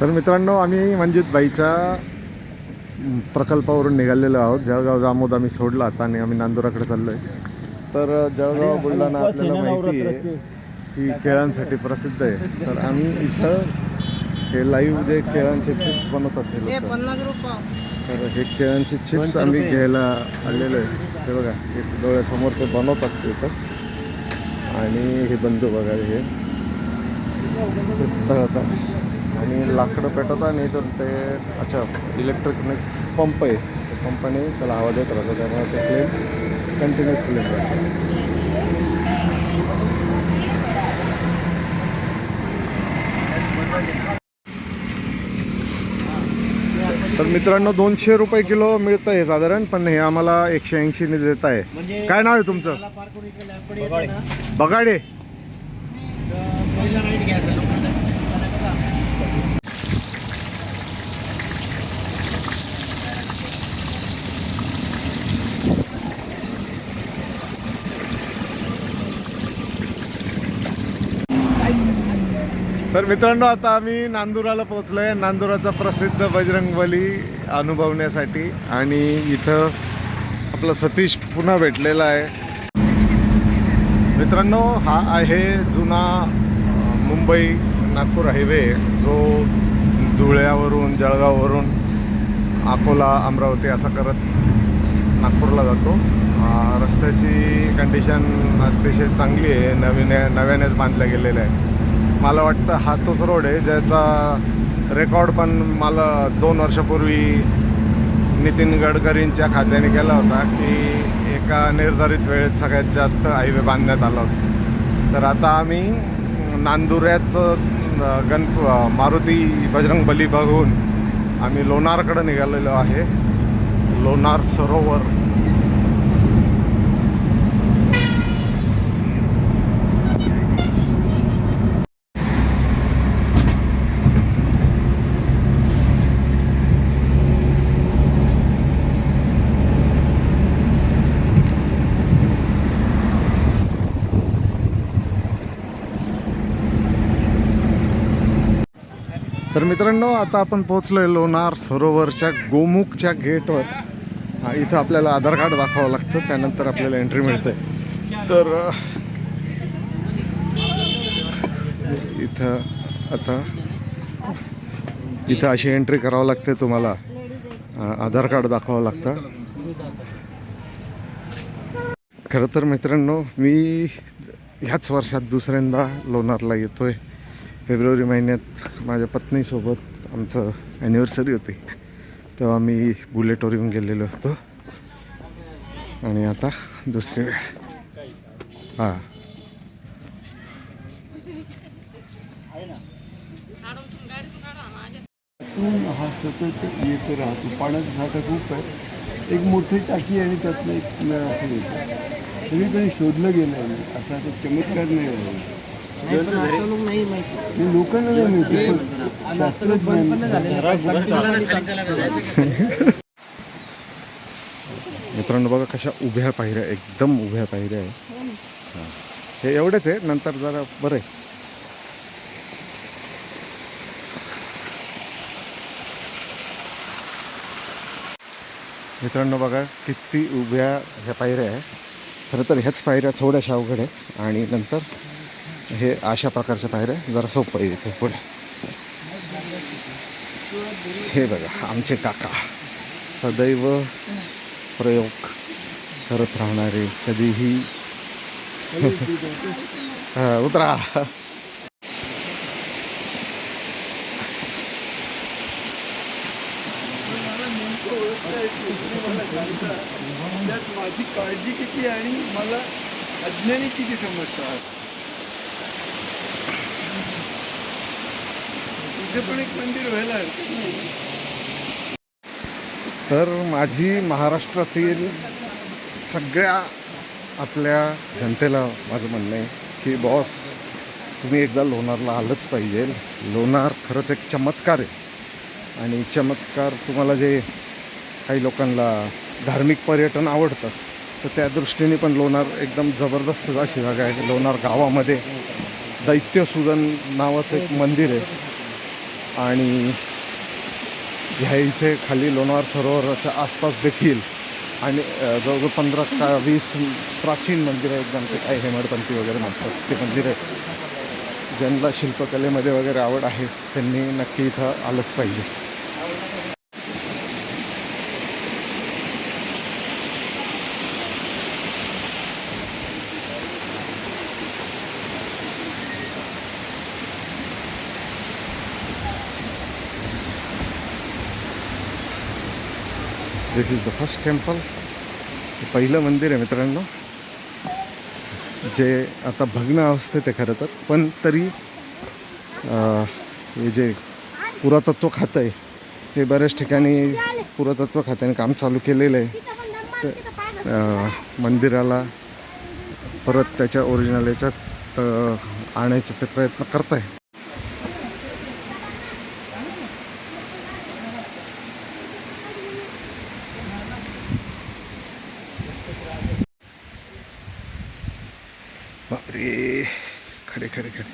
तर मित्रांनो आम्ही मंजित बाईच्या म, प्रकल्पावरून निघालेलो आहोत. जळगाव जामोद आम्ही सोडला आता आणि आम्ही नांदुराकडे चाललो आहे तर जळगाव बुलढाणा आपल्याला माहिती आहे की केळांसाठी प्रसिद्ध आहे. तर आम्ही इथं हे लाईव्ह जे केळांचे चिप्स बनवतात हे लोक. तर हे केळांचे चिप्स आम्ही घ्यायला आलेलो आहे. ते बघा हे डोळ्यासमोर ते बनवतात ते इथं आणि हे बंधू बघा हे. तळतात आणि लाकडं पेटवतात आणि तर ते अच्छा इलेक्ट्रिक पंप आहे. त्या पंपाने त्याला हवा देत राहतो त्यामुळे ते फ्लेम कंटिन्युअस फ्लेम राहतो तर मित्रांनो दोनशे रुपये किलो मिळतं आहे साधारण पण हे आम्हाला एकशे ऐंशीने देत आहे. काय नाव आहे तुमचं? बगाडे तर मित्रांनो आता आम्ही नांदुराला पोहोचलो आहे नांदुराचा प्रसिद्ध बजरंगबली अनुभवण्यासाठी आणि इथं आपला सतीश पुन्हा भेटलेला आहे. मित्रांनो हा आहे जुना मुंबई नागपूर हायवे. जो धुळ्यावरून जळगाववरून अकोला अमरावती असा करत नागपूरला जातो. रस्त्याची कंडिशन अतिशय चांगली आहे. नवीन नव्यानेच बांधल्या गेलेलं आहे मला वाटतं हा तोच रोड आहे ज्याचा रेकॉर्ड पण मला दोन वर्षापूर्वी नितीन गडकरींच्या खात्याने केला होता की एका निर्धारित वेळेत सगळ्यात जास्त हायवे बांधण्यात आला होता. तर आता आम्ही नांदुऱ्याचं गणप मारुती बजरंग बली बघून आम्ही लोणारकडं निघालेलो आहे. लोणार सरोवर तर मित्रांनो आता आपण पोहोचलोय लोणार सरोवरच्या गोमुखच्या गेटवर. इथं आपल्याला आधार कार्ड दाखवावं लागतं त्यानंतर आपल्याला एंट्री मिळते तर इथं आता इथं अशी एंट्री करावं लागते तुम्हाला. आधार कार्ड दाखवावं लागतं. खरं तर मित्रांनो मी ह्याच वर्षात दुसऱ्यांदा लोणारला येतोय. फेब्रुवारी महिन्यात माझ्या पत्नीसोबत आमचं ॲनिव्हर्सरी होती. तेव्हा मी बुलेटवर येऊन गेलेलो होतो. आणि आता दुसरी वेळ. हां. हा सतत येत राहतो पाण्याचा साठा खूप आहे एक मोठी टाकी आणि त्यातलं एक असं येतं सगळीकडे शोधलं गेलं आहे असा तो चमत्कार नाही आहे. मित्रांनो बघा कशा उभ्या पायऱ्या एकदम उभ्या पायऱ्या आहे हां. एवढेच आहे नंतर जरा बरं आहे. मित्रांनो बघा किती उभ्या ह्या पायऱ्या आहे खरं तर ह्याच पायऱ्या थोड्याशा अवघड आहे आणि नंतर हे अशा प्रकारच्या पायऱ्या जरा सोपं आहे इथे पुढे. हे बघा आमचे काका. सदैव प्रयोग करत राहणारे कधीही. उतरा. माझी काळजी किती आणि मला अज्ञानी किती समजतात इथे पण एक मंदिर व्हायला हरकत नाही. तर माझी महाराष्ट्रातील सगळ्या आपल्या जनतेला माझं म्हणणं आहे की बॉस तुम्ही एकदा लोणारला आलंच पाहिजे. लोणार खरंच एक चमत्कार आहे. आणि चमत्कार तुम्हाला जे काही लोकांना धार्मिक पर्यटन आवडतं तर त्या दृष्टीने पण लोणार एकदम जबरदस्त अशी जागा आहे. लोणार गावामध्ये दैत्यसुदन नावाचं एक मंदिर आहे. आणि ह्या इथे खाली लोणार सरोवराच्या आसपास देखील आणि जवळजवळ पंधरा का वीस प्राचीन मंदिरं आहेत ज्यांचे काही हेमडपंथी वगैरे म्हणतात ते मंदिर आहेत ज्यांना शिल्पकलेमध्ये वगैरे आवड आहे त्यांनी नक्की इथं आलंच पाहिजे. This is the first temple पहिलं मंदिर आहे मित्रांनो. जे आता भग्न अवस्थेत आहे खरं तर. पण तरी हे जे पुरातत्व खातं आहे हे बऱ्याच ठिकाणी पुरातत्व खात्याने काम चालू केलेलं आहे. तर मंदिराला परत त्याच्या ओरिजिनल याच्यात आणायचा ते प्रयत्न करत आहे बापरे खडे खडे खडे.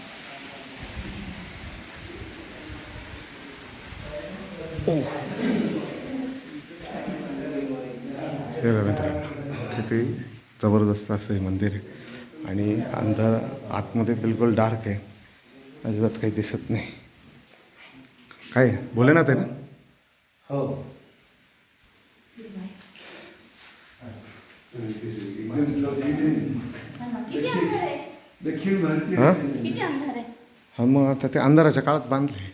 ओ. हे मित्रांनो किती जबरदस्त असं हे मंदिर आहे. आणि अंधार आतमध्ये बिलकुल डार्क आहे. अजिबात काही दिसत नाही. काय बोले ना? ते ना हो दक्षिण भारतीय हां? किती अंधार आहे? हा मग आता ते अंधाराच्या काळात बांधले.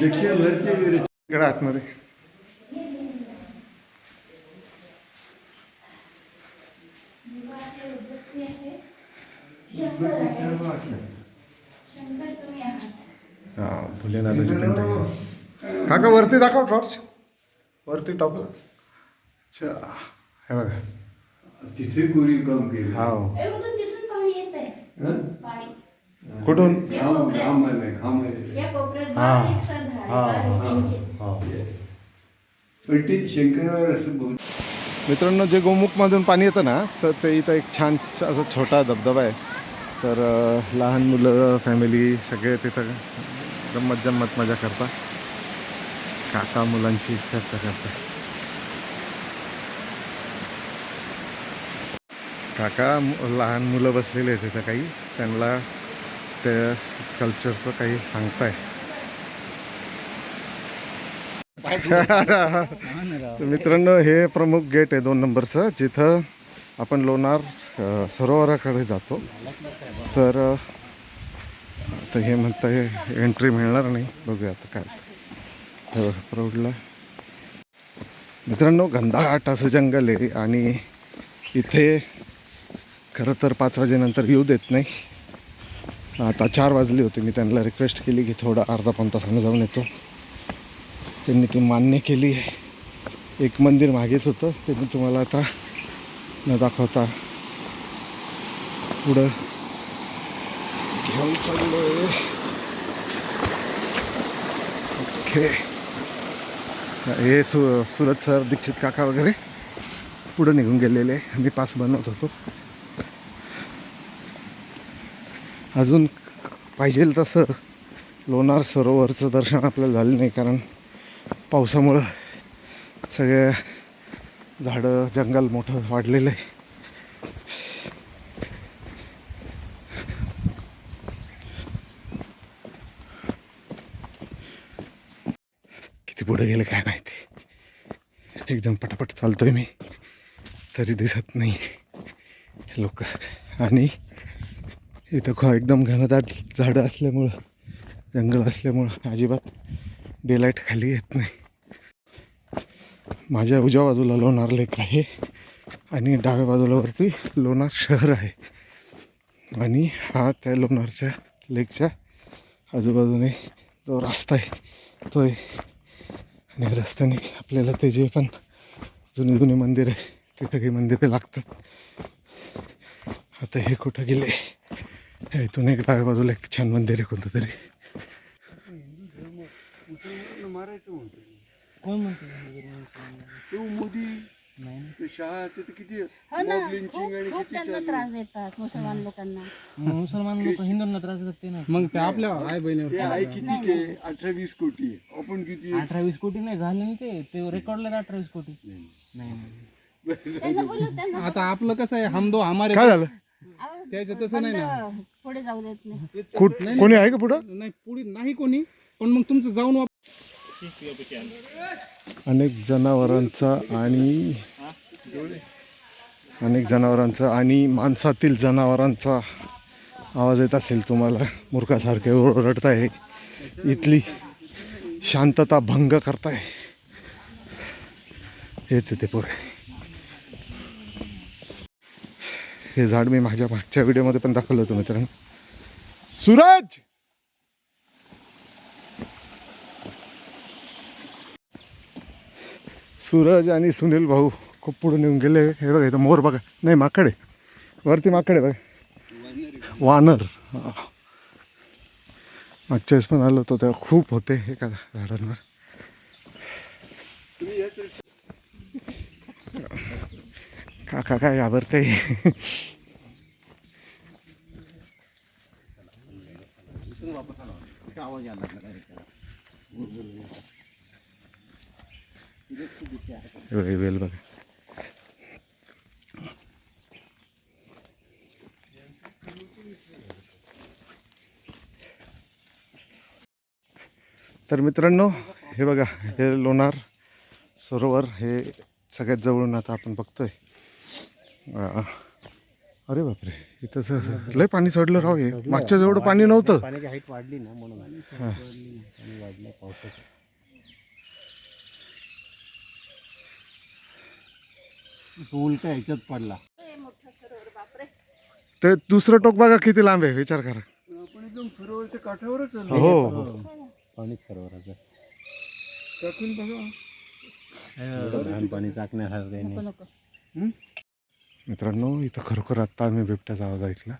दक्षिण भारतीय इकडे आतमध्ये. शंकर तुम्ही आहात हा भोलेनाथाची पिंड आहे. काका वरती दाखव टॉर्च वरती टॉपला अच्छा. हे बघा. तिथे कोरीव काम केलं. हा ए, उगून तिथून पाणी येत आहे हं? पाणी. कुठून? या कोपऱ्यात. हा. बारीक सर हा, झाड किंचित हा. पण ते शंकरावर असं बोल मित्रांनो जे गोमुखमधून पाणी येतं ना तर ते इथं एक छान असा छोटा धबधबा आहे. तर अं, लहान मुलं फॅमिली सगळे तिथं गंमत जम्मत मजा करतात. काका मुलांशी चर्चा करतात. काका लहान मुलं बसलेले आहेत तिथं काही. त्यांना त्या स्कल्पचरचं काही सांगताय. मित्रांनो हे प्रमुख गेट आहे दोन नंबरचं. जिथं आपण लोणार सरोवराकडे जातो. तर आता हे म्हणता हे एंट्री मिळणार नाही. बघूया आता काय प्रौढला मित्रांनो घनदाट असं जंगल आहे आणि इथे खरं तर पाच वाजेनंतर येऊ देत नाही. आता चार वाजले होते. मी त्यांना रिक्वेस्ट केली की थोडं अर्धा पाऊण तासानं जाऊन येतो. त्यांनी ती मान्य केली. एक मंदिर मागेच होतं. ते मी तुम्हाला आता न दाखवता पुढं घेऊन चाललो आहे ओके. हे सु सुरत सर दीक्षित काका वगैरे पुढं निघून गेलेले. मी पास बनवत होतो. अजून पाहिजे तसं लोणार सरोवरचं दर्शन आपल्याला झालं नाही कारण पावसामुळं सगळे झाडं जंगल मोठं वाढलेलं आहे. किती पुढे गेलं काय माहिती? एकदम पटापट चालतोय मी. तरी दिसत नाही लोक. आणि इथं ख एकदम घनदाट झाडं असल्यामुळं जंगल असल्यामुळं अजिबात डेलाईट खाली येत नाही. माझ्या उजव्या बाजूला लोणार लेक आहे आणि डाव्या बाजूला वरती लोणार शहर आहे. आणि हा त्या लोणारच्या लेकच्या आजूबाजूने जो रस्ता आहे तो आहे आणि रस्त्याने आपल्याला ते जे पण जुने जुने मंदिर आहे ते सगळी मंदिरे लागतात. आता हे कुठं गेले? हे इथून एक डाव्या बाजूला एक छान मंदिर आहे कोणतं तरी मारायचं म्हणतो कोण म्हणतो तो मोदी. नाही. ते शहा ते तर किती हो ना mob lynching आणि खूप खूप किती त्यांना चालू. त्रास देतात मुसलमान लोकांना. मुसलमान लोक हिंदूंना त्रास देतात ते ना. मग ते आपल्या आई ते बहिणीवर आहे किती ते अठरा वीस कोटी. आहे आपण किती आहे? अठरा वीस कोटी नाही झाले ना ते. ते रेकॉर्डला अठरा वीस कोटी. नाही नाही. त्यांना बोलू त्यांना आता आपलं कसं आहे? हम दो हमारे काय झालं? त्याचं तसं नाही ना. पुढे जाऊ देत नाही. कुठ कोणी आहे का पुढं? नाही पुढे नाही कोणी पण मग तुमचं जाऊन वाप- अनेक जनावरांचा आणि अनेक जनावरांचा आणि माणसातील जनावरांचा आवाज येत असेल तुम्हाला. मूर्खासारखे ओरडताय. इथली शांतता भंग करताय. हेच ते पोरे. हे झाड मी माझ्या मागच्या व्हिडिओमध्ये पण दाखवलं होतं मित्रांनो. सूरज! सूरज आणि सुनील भाऊ खूप पुढे नेऊन गेले. हे बघा इथं मोर बघा. नाही माकडे वरती माकडे बघा. वानर. मागच्या वेळेस पण आलो होतो तेव्हा खूप होते एका झाडांवर. काका काय घाबरतय? वेल बघा. तर मित्रांनो हे बघा हे लोणार सरोवर हे सगळ्यात जवळून आता आपण बघतोय. अरे बापरे. इथं स- लय पाणी चढलं राव हे. मागच्या जेवढं पाणी नव्हतं. पाण्याची हाईट वाढली ना म्हणून. पाणी वाढलं पावसाचं तो उलटा ह्याच्यात पडला. ते दुसरं टोक बघा किती लांब आहे विचार करा. आपण एकदम सरोवरच्या काठावरच हो हो. पाणी सरोवराचं. टाकून बघा. लहान पाणी चाकण्यासारखं नको नको. मित्रांनो इथं खरोखर आत्ता आम्ही बिबट्याचा आवाज ऐकला.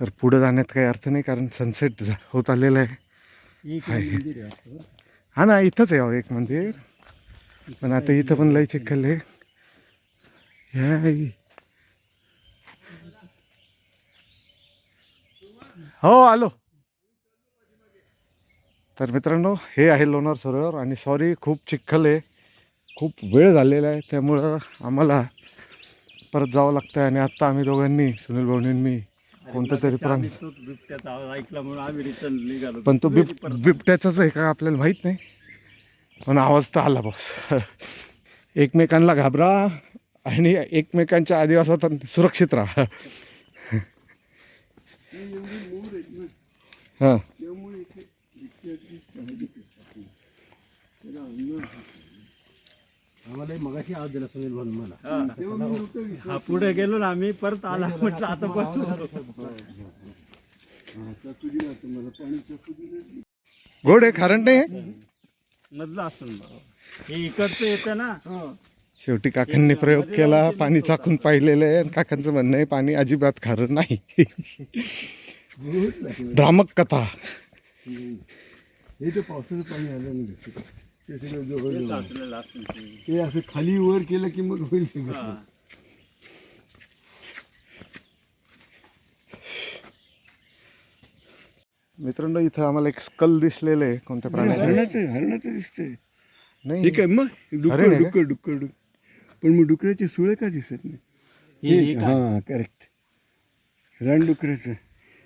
तर पुढे जाण्यात काही अर्थ नाही कारण सनसेट होत आलेला आहे. हा ना इथंच आहे एक मंदिर. पण आता इथं पण लय चिखल आहे. हो आलो. तर मित्रांनो हे आहे लोणार सरोवर आणि सॉरी खूप चिखल आहे. खूप वेळ झालेला आहे त्यामुळं आम्हाला परत जावं लागतं आणि आत्ता आम्ही दोघांनी सुनील भाऊनी मी कोणतं तरी प्राणी ऐकला म्हणून आम्ही रिटर्न निघालो. पण तो बिब बिबट्याचाच आहे का आपल्याला माहीत नाही. पण आवाज तर आला बॉस. एकमेकांना घाबरा आणि एकमेकांच्या आदिवासात सुरक्षित राहा. हां त्यामुळे इथे बिबट्याची काळजी करतात. त्याला अंगावर आम्हाला मगाशी आवाज दिला सुनील म्हणून मला. तेव्हा मी नव्हतो विश्वास. हा पुढे गेलो ना आम्ही परत आला. म्हटलं आता दिलं. गोड आहे खारण नाही आहे? मधलं असून हे इकडचं येतं ना. शेवटी काकांनी प्रयोग केला पाणी चाकून पाहिलेलं आहे. आणि काकांचं म्हणणं आहे पाणी अजिबात खारं नाही. भ्रामक कथा. हे तर पावसाचं पाणी आलं नाही ते सगळं जवळ जवळ. साचलेलं असून ते. ते असं खाली वर केलं की मग होईल सगळं. मित्रांनो इथं आम्हाला एक स्कल दिसलेलं आहे कोणत्या प्राण्याचं? हरणाचं हरणाचं दिसतंय. नाही. हे काय मग? डुक्कर हरिण आहे का? डुक्कर डुक्कर डुक्कर. पण मग डुकराचे सुळे का दिसत नाही? हे- हे हे काय? हा करेक्ट रानडुकराचं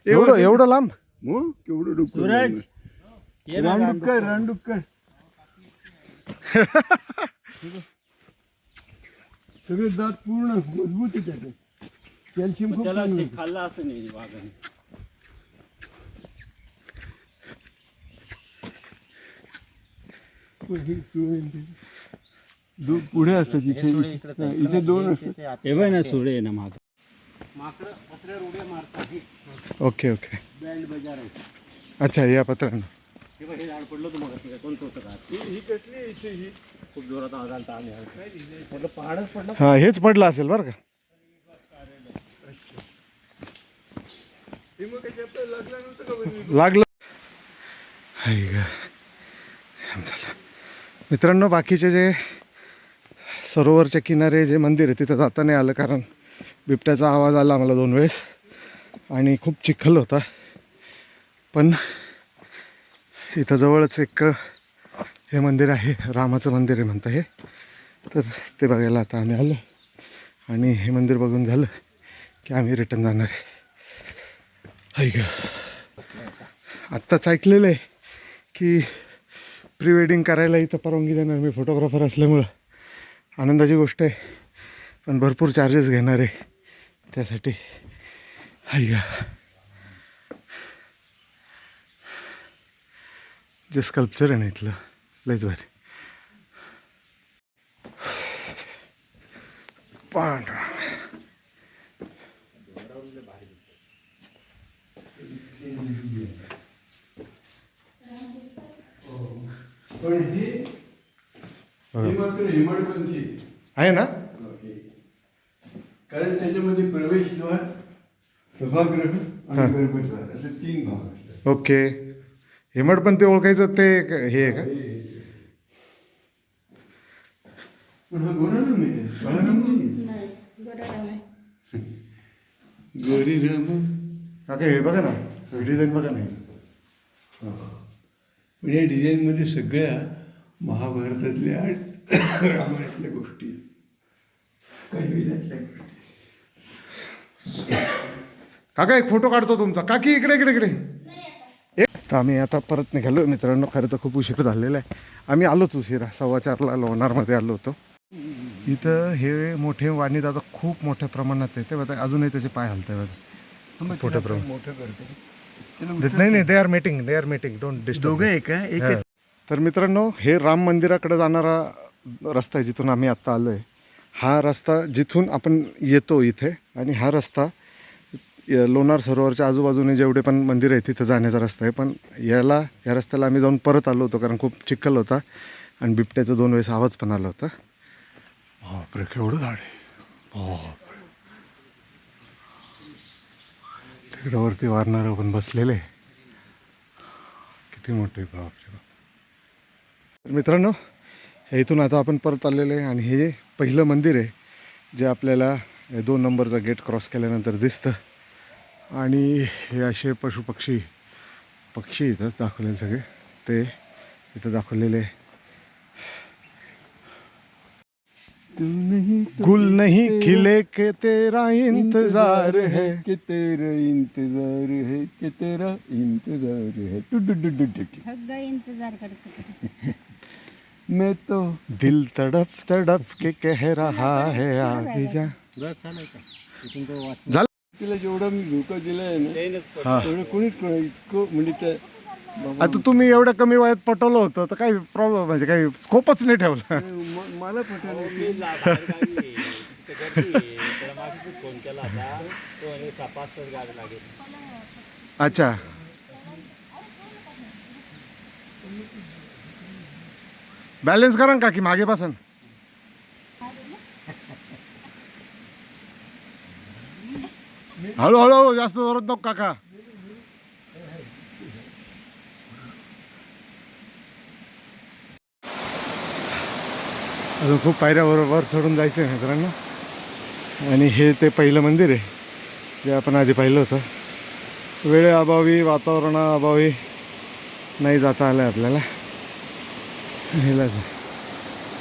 एवढं एवढं लांब? मग केवढं डुक्कर सूरज. ये ना रानडुक्कर रानडुक्कर सगळे दात पूर्ण मजबूत आहे त्याचे. कॅल्शियम खूप त्याला चांगलं शे- खाल्लं असं नाही वाघाने. हे पुढे असतात इथे हा, इथे दोन असतात. हे बघ ना सुळे आहे ना माग. माकडं पत्र्यावर उड्या मारतात ओके ओके. बँड बजार आहे. अच्छा या पत्रांनो. हे बघ, हे झाड पडलं होतं मग कोणतं होतं का ही कसली आहे इथे ही? खूप जोरात आवाज आला होता आम्ही म्हटलं पहाडच पडलं. हां हेच पडलं असेल बरं का? हे मग कधी आपल्याला लागलं नव्हतं का बरं? लागलं. हाय ग. मित्रांनो बाकीचे जे सरोवरच्या किनारे जे मंदिर आहे तिथं जाता नाही आलं कारण बिबट्याचा आवाज आला आम्हाला दोन वेळेस. आणि खूप चिखल होता. पण इथं जवळच एक हे मंदिर आहे. रामाचं मंदिर आहे म्हणतं हे. तर ते बघायला आता आम्ही आलो. आणि हे मंदिर बघून झालं की आम्ही रिटर्न जाणार आहे. हाय आत्ताच ऐकलेलं आहे की प्री वेडिंग करायला इथं परवानगी देणार मी फोटोग्राफर असल्यामुळं. आनंदाची गोष्ट आहे. पण भरपूर चार्जेस घेणार आहे त्यासाठी. हाय जे स्कल्पचर आहे ना इथलं लयच भारी. पांढरा. पण हे हे मात्र हेमडपंथी आहे ना? कारण त्याच्यामध्ये प्रवेशद्वार सभागृह आणि गर्भद्वार असे तीन भाग असतात. ओके. हेमड पण ते ओळखायचं ते हे आहे का? हा नाही नाही गोरी राम ओके हे बघा ना. डिझाईन बघा ना. पण या डिझाईनमध्ये सगळ्या महाभारतातल्या आणि रामायणातल्या गोष्टी. काही वेदातल्या गोष्टी काका एक फोटो काढतो तुमचा. काकी इकडे इकडे इकडे. तर आम्ही आता परत निघालो. मित्रांनो खरं तर खूप उशीर झालेला आहे. आम्ही आलोच उशिरा. सव्वा चारला लोणारमध्ये आलो होतो. इथं हे मोठे वाणी दादा खूप मोठ्या प्रमाणात आहे ते बघा अजूनही त्याचे पाय हलत आहे बघा मोठ्या प्रमाणात नाही नाही they are meeting they are meeting don't disturb एक. तर मित्रांनो हे राम मंदिराकडे जाणारा रस्ता आहे जिथून आम्ही आत्ता आलो आहे हा रस्ता जिथून आपण येतो इथे आणि हा रस्ता लोणार सरोवरच्या आजूबाजूने जेवढे पण मंदिर आहे तिथं जाण्याचा रस्ता आहे. पण याला या रस्त्याला आम्ही जाऊन परत आलो होतो कारण खूप चिखल होता. आणि बिबट्याचा दोन वेळेस आवाज पण आला होता. बापरे केवढं झाड आहे. तिकडं वरती वारणारं पण बसलेले. किती मोठे बापरे बाप. मित्रांनो हे इथून आता आपण परत आलेलो आहे आणि हे पहिलं मंदिर आहे जे आपल्याला दोन नंबरचा गेट क्रॉस केल्यानंतर दिसतं आणि हे असे पशुपक्षी पक्षी इथं दाखवलेले सगळे. ते इथं दाखवलेले. गुल नहीं खिले के तेरा इंतजार है. कि तेरा इंतजार है कि तेरा इंतजार है. टु डु डु डु इंतजार करतो मैं तो दिल तड़प तड़प के कह रहा है आगे जा। झालं तिला जेवढा मी धोका दिलाय ना हा. तेवढं कोणीच कोणा इतकं म्हणजे त्या आता तुम्ही एवढ्या कमी वयात पटवलं होतं तर काही प्रॉब्लेम म्हणजे काही स्कोपच नाही ठेवला. म- मला पटायला की फोन केला होता. तो म्हणे सहा पाच सात गाडी लागेल. अच्छा. बॅलन्स करा का की मागे पासून हळूहळू हळू जास्त जोरात नको काका. अजून खूप पायऱ्याबरोबर सोडून चढून जायचं आहे मित्रांनो. आणि हे ते पहिलं मंदिर आहे जे आपण आधी पाहिलं होतं. वेळेअभावी वातावरणाअभावी नाही जाता आलं आपल्याला. हेलाच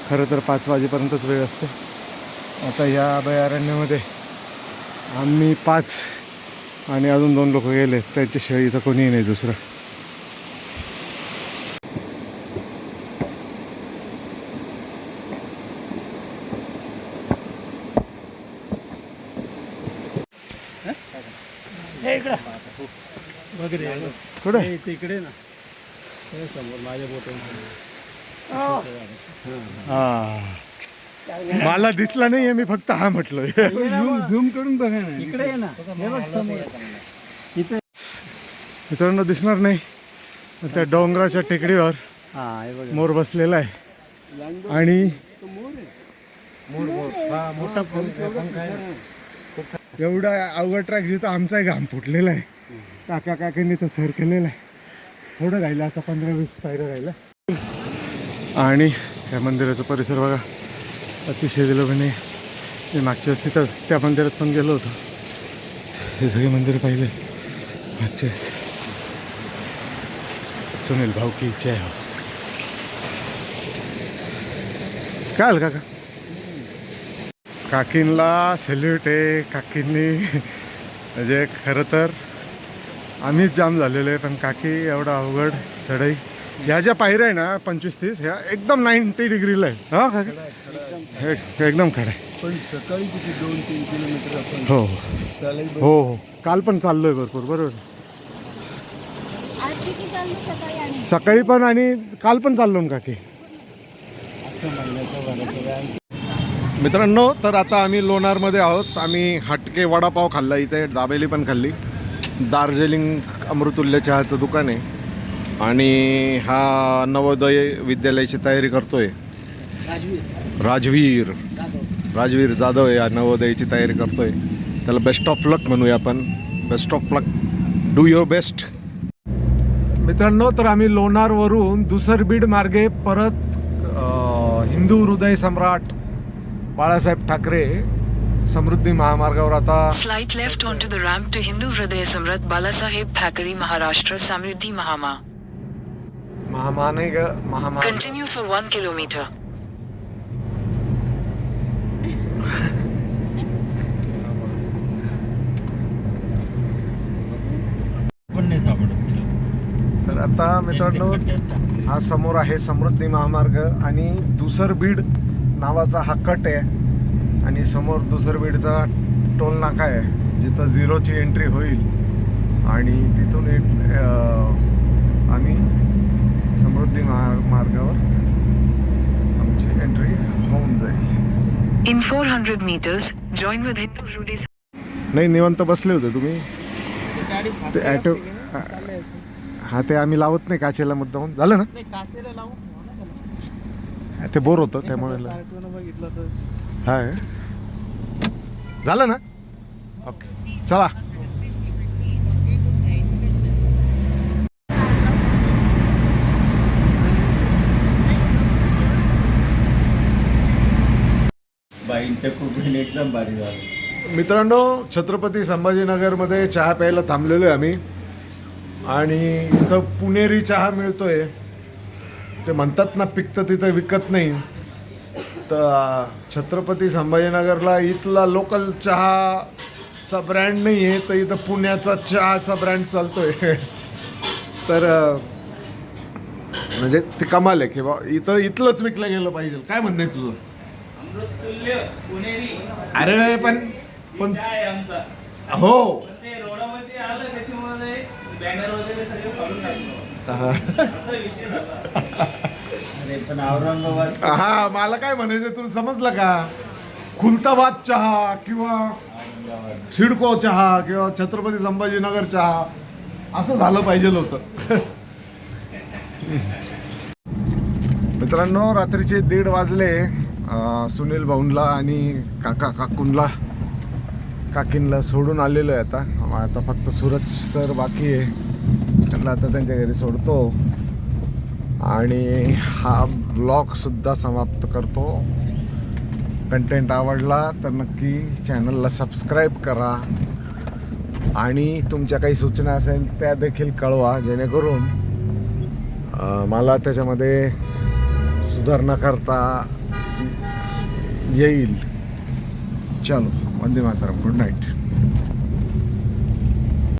खरं तर पाच वाजेपर्यंतच वेळ असते. आता या अभयारण्यामध्ये आम्ही पाच आणि अजून दोन लोक गेले. त्यांच्याशिवाय इथं कोणीही नाही दुसरं. कुठे? तिकडे ना. हे समोर माझ्या बोटून हा. मला दिसला नाही मी फक्त हा म्हटलोय. झूम झूम करून बघा ना. इकडे ये ना. हे बघ समोर. मित्रांनो दिसणार नाही. पण त्या डोंगराच्या टेकडीवर हा हे बघ. मोर बसलेला आहे. आणि एवढा अवघड ट्रॅक जिथं आमचाही घाम फुटलेला आहे. काका काकांनी तो सर केलेला आहे. थोडं राहिलं आता पंधरा वीस पायऱ्या राहिल्या. आणि या मंदिराचा परिसर बघा. अतिशय विलोभने मागच्या वेळेस तिथं त्या मंदिरात पण गेलो होतो. हे सगळे मंदिर पाहिले. मागच्या वेळेस. सुनील भाऊ की जय हो. काय आलं काका? काकींला सल्यूट आहे काकींनी. म्हणजे खरं तर आम्हीच जाम झालेलो आहे पण काकी एवढा अवघड चढाई. ह्या ज्या पायऱ्या आहे ना पंचवीस तीस ह्या एकदम नाईन्टी डिग्रीला आहे हा? काका एकदम खरं आहे. पण सकाळी किती? दोन तीन किलोमीटर आपण हो हो. हो हो. काल पण चाललोय भरपूर बरोबर. आज किती चाललो सकाळी आणि? सकाळी पण आणि काल पण चाललो ना काकी. मित्रांनो तर आता आम्ही लोणारमध्ये आहोत. आम्ही हटके वडापाव खाल्ला इथे दाबेली पण खाल्ली. दार्जिलिंग अमृतुल्य चहाचं दुकान आहे. आणि हा नवोदय विद्यालयाची तयारी करतोय. राजवीर. राजवीर जाधव राजवीर जाधव या नवोदयाची तयारी करतोय. त्याला बेस्ट ऑफ लक म्हणूया आपण. Best of luck do your best मित्रांनो तर आम्ही लोणारवरून दुसरबीड मार्गे परत हिंदू हृदय सम्राट बाळासाहेब ठाकरे समृद्धी महामार्गावर आता Slight left onto the ramp to Hindu Hriday Samrat Balasaheb Thackeray Maharashtra Samriddhi Mahama. महामा. नाही ग महामा. Continue for 1 kilometer. पण नाही सापडत तिला? तर आता मित्रांनो हा समोर आहे समृद्धी महामार्ग आणि दुसरबीड नावाचा हा कट आहे आणि समोर दुसरबीडचा टोल नाका आहे जिथं झिरोची एंट्री होईल. आणि तिथून एक अं, आम्ही समृद्धी मार्गावर आमची एंट्री होऊन जाईल. In 400 meters, join with Hindu Hriday नाही निवंत बसले होते तुम्ही? ते ॲटो हा ते आम्ही लावत नाही काचेला मुद्दाम झालं ना? नाही काचेला लावून ते बोर होतं त्यामुळे हाय. झालं ना? ओके. चला. एकदम भारी झालं. मित्रांनो छत्रपती संभाजीनगरमध्ये चहा प्यायला थांबलेलो आहे आम्ही. आणि इथं पुणेरी चहा मिळतोय. ते म्हणतात ना पिकतं तिथं विकत नाही. तर छत्रपती संभाजीनगरला इथला लोकल चहाचा ब्रँड नाही आहे तर इथं पुण्याचा चहाचा ब्रँड चालतोय. तर म्हणजे ते कमाल आहे की बा इथं इथलंच विकलं गेलं पाहिजे. काय म्हणणं आहे तुझं? अरे पण पण हो. हा. मला काय म्हणायचं तुला समजलं का? खुलताबाद चहा किंवा सिडको चहा किंवा छत्रपती संभाजीनगर चहा असं झालं पाहिजे होतं. मित्रांनो रात्रीचे दीड वाजले. सुनील भाऊंला आणि काका काकूंला काकींला सोडून आलेलो आहे आता. आता फक्त सूरज सर बाकी आहे. त्यांना आता त्यांच्या घरी सोडतो. आणि हा ब्लॉगसुद्धा समाप्त करतो. कंटेंट आवडला तर नक्की चॅनलला सबस्क्राईब करा. आणि तुमच्या काही सूचना असेल त्या देखील कळवा जेणेकरून मला त्याच्यामध्ये सुधारणा करता જય હિન્દ ચાલો વંદે માતરમ ગુડ નાઇટ